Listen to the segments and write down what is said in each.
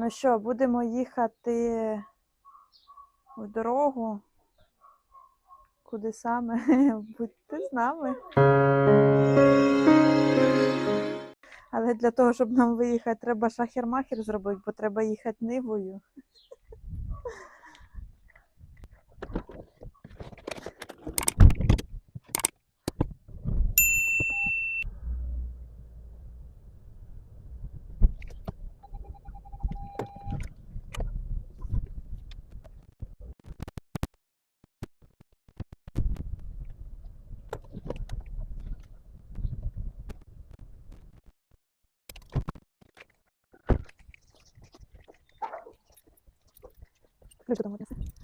Ну що, будемо їхати в дорогу. Куди саме? Будьте з нами. Але для того, щоб нам виїхати, треба шахер-махер зробити, бо треба їхати нивою. 来ると思います。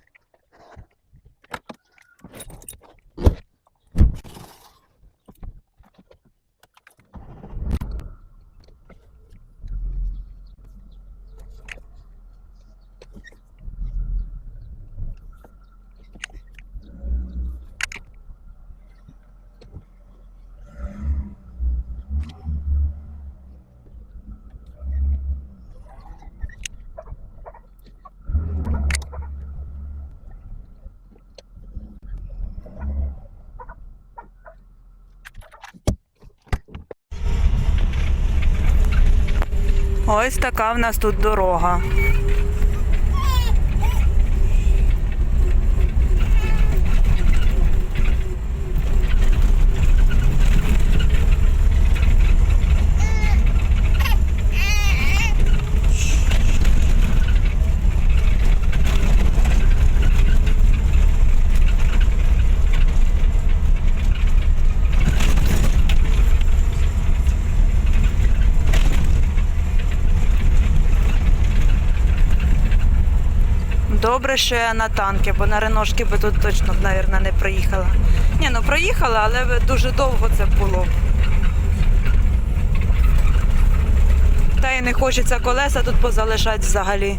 Ось така в нас тут дорога. Добре, що я на танки, бо на реношки би тут точно б, мабуть, не проїхала. Ні, ну проїхала, але дуже довго це було. Та й не хочеться колеса тут позалишати взагалі.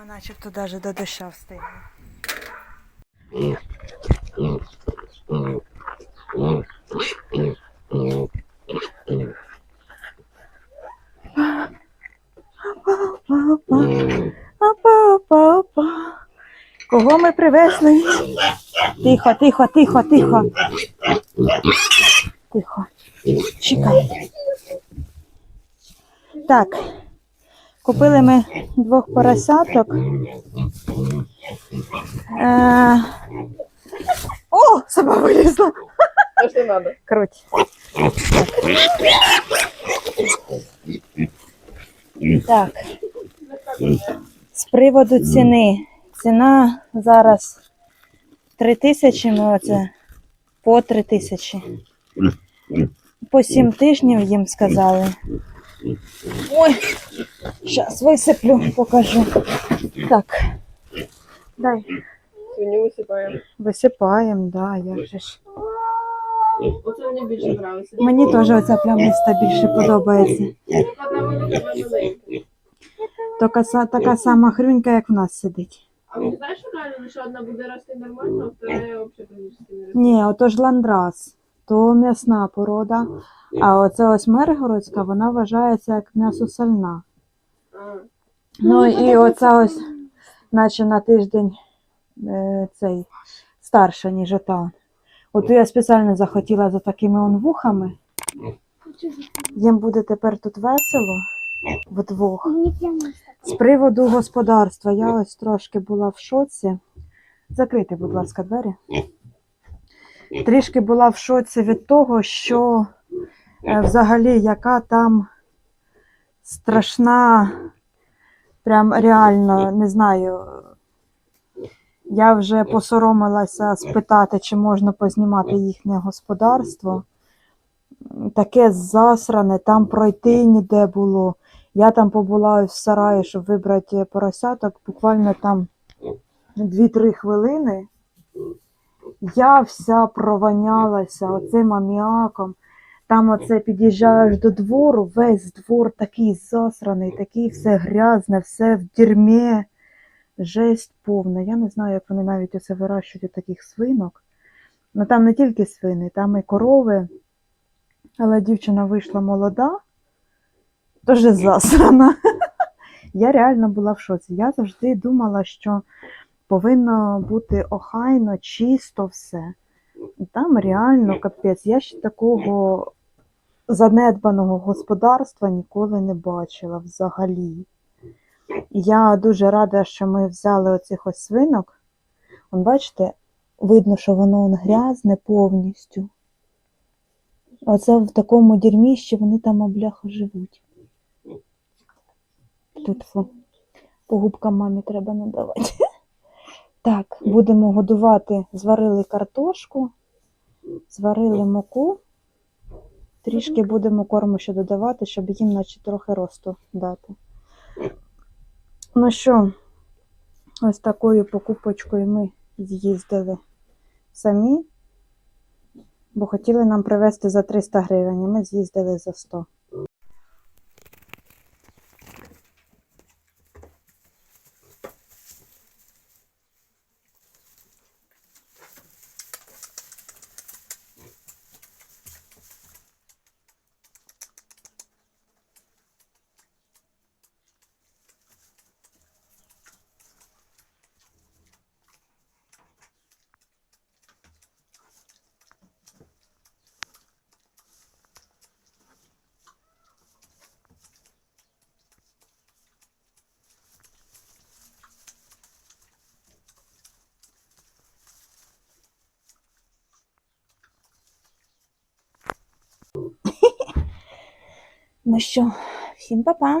Ми начебто навіть до доща встигли. Кого ми привезли? Тихо, тихо, тихо, тихо. Тихо. Чекай. Так. Купили ми двох поросяток. Е... О, сама вилізла. Круть. Так. З приводу ціни. Ціна зараз 3 тисячі, ми оце по 3 тисячі. По 7 тижнів їм сказали. Ой, зараз висиплю, покажу. Так. Дай. Свиню висипаємо. Висипаємо, да, я вже ж. Оце мені більше подобається. Мені теж оця плямиста більше подобається. Така. Така, са- така сама хрюнька, як в нас сидить. А ви знаєш, що реально лише одна буде рости нормально, а вторая взагалі практично не росте? Ні, отож ландрас, то м'ясна порода. А оце ось миргородська, вона вважається як м'ясосольна. А, Ну і оця ось, наче на тиждень е, цей старша, ніж ота. От я спеціально захотіла за такими он вухами. Їм буде тепер тут весело вдвох. З приводу господарства я ось трошки була в шоці. Закрийте, будь ласка, двері. Трішки була в шоці від того, що е, взагалі яка там страшна, прям реально, не знаю. Я вже посоромилася спитати, чи можна познімати їхнє господарство. Таке засране, там пройти ніде було. Я там побула в сараї, щоб вибрати поросяток, буквально там 2-3 хвилини. Я вся провонялася оцим аміаком. Там оце під'їжджаєш до двору, весь двор такий засраний, такий все грязне, все в дерьмі. Жесть повна. Я не знаю, як вони навіть оце вирощують таких свинок. Ну там не тільки свини, там і корови. Але дівчина вийшла молода, дуже засрана. Я реально була в шоці. Я завжди думала, що повинно бути охайно, чисто все. Там реально капець. Я ще такого занедбаного господарства ніколи не бачила взагалі. Я дуже рада, що ми взяли оцих ось свинок. Вон, бачите, видно, що воно он грязне повністю. Оце в такому дерьміщі вони там обляха живуть. Тут фу. По губкам мамі треба надавати. Так, будемо годувати. Зварили картошку, зварили муку. Трішки будемо корму ще додавати, щоб їм наче трохи росту дати. Ну що, ось такою покупочкою ми з'їздили самі, бо хотіли нам привезти за 300 гривень, і ми з'їздили за 100. Ну що, всім па-па!